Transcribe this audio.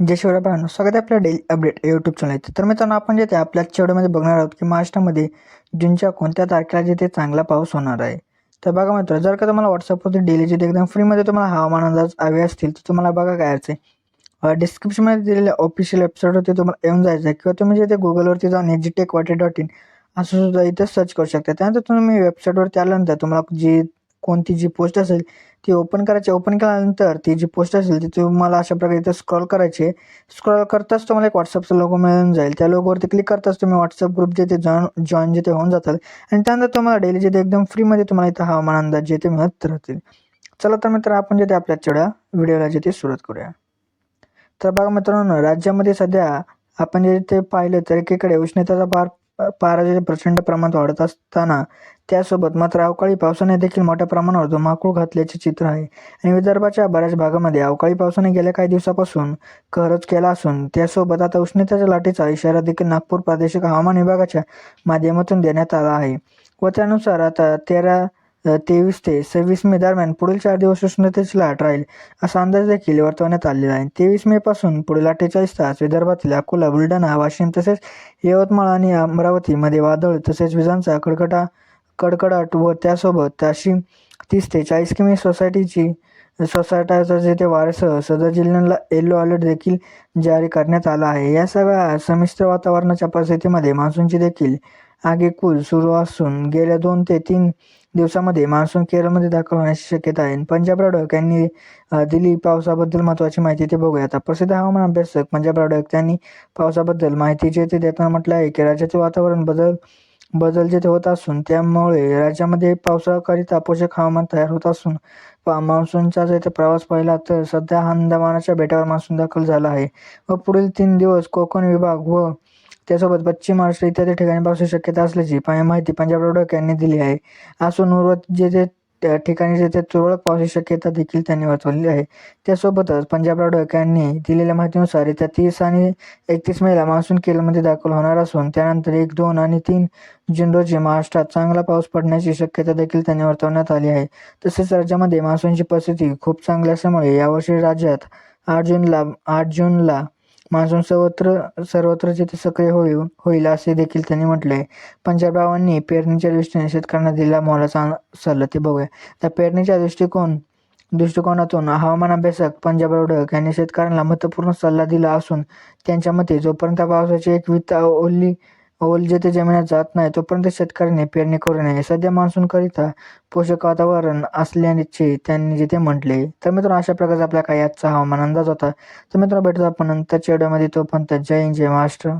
जय शिवराय भावनो स्वागत आहे आपल्या डेली अपडेट यूट्यूब चॅनल तर मित्रांनो आपण जे ते आपल्या चेवड्यामध्ये बघणार आहोत की महाराष्ट्रामध्ये जूनच्या कोणत्या तारखेला जिथे चांगला पाऊस होणार आहे. तर बघा मित्र जर का तुम्हाला व्हॉट्सअपवरती डेली जिथे एकदम फ्रीमध्ये तुम्हाला हवामान अंदाज हवे असतील तर तुम्हाला बघा काय आहे डिस्क्रिप्शनमध्ये दिलेल्या ऑफिशियल वेबसाईटवरती तुम्हाला येऊन जायचं आहे. किंवा तुम्ही जिथे गुगलवरती जाऊन एजी टेक वाटे डॉट इन असं सुद्धा इथे सर्च करू शकता. त्यानंतर तुम्ही वेबसाईटवरती आल्यानंतर तुम्हाला जी कोणती जी पोस्ट असेल ती ओपन करायची. ओपन केल्यानंतर ती जी पोस्ट असेल ती तुम्हाला अशा प्रकारे इथं स्क्रॉल करायची. स्क्रॉल करताच तुम्हाला एक व्हॉट्सअपचा लोगो मिळून जाईल. त्या लोगोवरती क्लिक करताच तुम्ही व्हॉट्सअप ग्रुप जिथे जॉईन जॉईन जिथे होऊन जातात आणि त्यानंतर तुम्हाला डेली जिथे एकदम फ्रीमध्ये तुम्हाला इथं हवामान अंदाज जिथे मिळत राहतील. चला तर मित्र आपण जे ते आपल्या चढ्या व्हिडिओला जे ते सुरुवात करूया. तर बघा मित्रांनो राज्यामध्ये सध्या आपण जे ते पाहिलं तर एकीकडे उष्णतेचा पार पाराचे प्रचंड प्रमाणात वाढत असताना त्यासोबत मात्र अवकाळी पावसाने देखील मोठ्या प्रमाणावर धुमाकूळ घातल्याचे चित्र आहे. आणि विदर्भाच्या बऱ्याच भागामध्ये अवकाळी पावसाने गेल्या काही दिवसापासून कहरच केला असून त्यासोबत आता उष्णतेच्या लाटेचा इशारा देखील नागपूर प्रादेशिक हवामान विभागाच्या माध्यमातून देण्यात आला आहे. व त्यानुसार आता तेरा तेवीस ते सव्वीस मे दरम्यान पुढील चार दिवस उष्णतेची लाट राहील असा अंदाज देखील वर्तवण्यात आलेला आहे. तेवीस मे पासून पुढील अठ्ठेचाळीस तास विदर्भातील अकोला बुलढाणा वाशिम तसेच यवतमाळ आणि अमरावतीमध्ये वादळ तसेच विजांचा कडकटा कडकडाट व त्यासोबत अशी तीस ते चाळीस किमी सोसायटीची सोसायट्याचं जिथे वारसह सदर जिल्ह्याला येलो अलर्ट देखील जारी करण्यात आला आहे. या सगळ्या संमिश्र वातावरणाच्या परिस्थितीमध्ये मान्सूनची देखील आगेकूल सुरू असून गेल्या दोन ते तीन दिवसामध्ये मान्सून केरळमध्ये दाखल होण्याची शक्यता आहे. पंजाब रडक यांनी दिली पावसाबद्दल महत्त्वाची माहिती ते बघूया. आता प्रसिद्ध हवामान अभ्यासक पंजाब रडक त्यांनी पावसाबद्दल माहिती जे ते देताना म्हटलं आहे की राज्याचे वातावरण बदल बदल जेथे होत असून त्यामुळे राज्यामध्ये पावसाकरिता पोषक हवामान तयार होत असून मान्सूनचा जर प्रवास पाहिला तर सध्या अंदमानाच्या बेटावर मान्सून दाखल झाला आहे व पुढील तीन दिवस कोकण विभाग व त्यासोबत पश्चिम महाराष्ट्र इत्यादी ठिकाणी पावसाची शक्यता असल्याची माहिती पंजाब रोडक यांनी दिली आहे. असून उर्वरित जे जे त्या ठिकाणी जेथे तुरळक पावसाची शक्यता देखील त्यांनी वर्तवलेली आहे. त्यासोबतच पंजाब रोडक यांनी दिलेल्या माहितीनुसार येत्या तीस आणि एकतीस मेला मान्सून केरळमध्ये दाखल होणार असून त्यानंतर एक दोन आणि तीन जून रोजी महाराष्ट्रात चांगला पाऊस पडण्याची शक्यता देखील त्यांनी वर्तवण्यात आली आहे. तसेच राज्यामध्ये मान्सूनची परिस्थिती खूप चांगली असल्यामुळे यावर्षी राज्यात आठ जूनला आठ जूनला मान्सून सर्वत्र सर्वत्र जिथे सक्रिय होईल होईल असे देखील त्यांनी म्हटले आहे. पंजाबरावांनी पेरणीच्या दृष्टीने शेतकऱ्यांना दिलेला मोलाचा सल्ला ते बघूया. त्या पेरणीच्या दृष्टिकोन दृष्टिकोनातून हवामान अभ्यासक पंजाब रोडक यांनी शेतकऱ्यांना महत्त्वपूर्ण सल्ला दिला असून त्यांच्या मते जोपर्यंत पावसाची एक वित्त ओली ओल जेथे जमिनीत जात नाही तोपर्यंत शेतकऱ्यांनी पेरणी करू नये. सध्या मान्सूनकरिता पोषक वातावरण असल्याचे त्यांनी जिथे म्हटले. तर मित्रांनो अशा प्रकारचा आपल्या काही आजचा हवामान अंदाज होता. तर मित्रांनो भेटतो आपण नंतरच्या व्हिडिओमध्ये. तोपर्यंत जय हिंद जय महाराष्ट्र.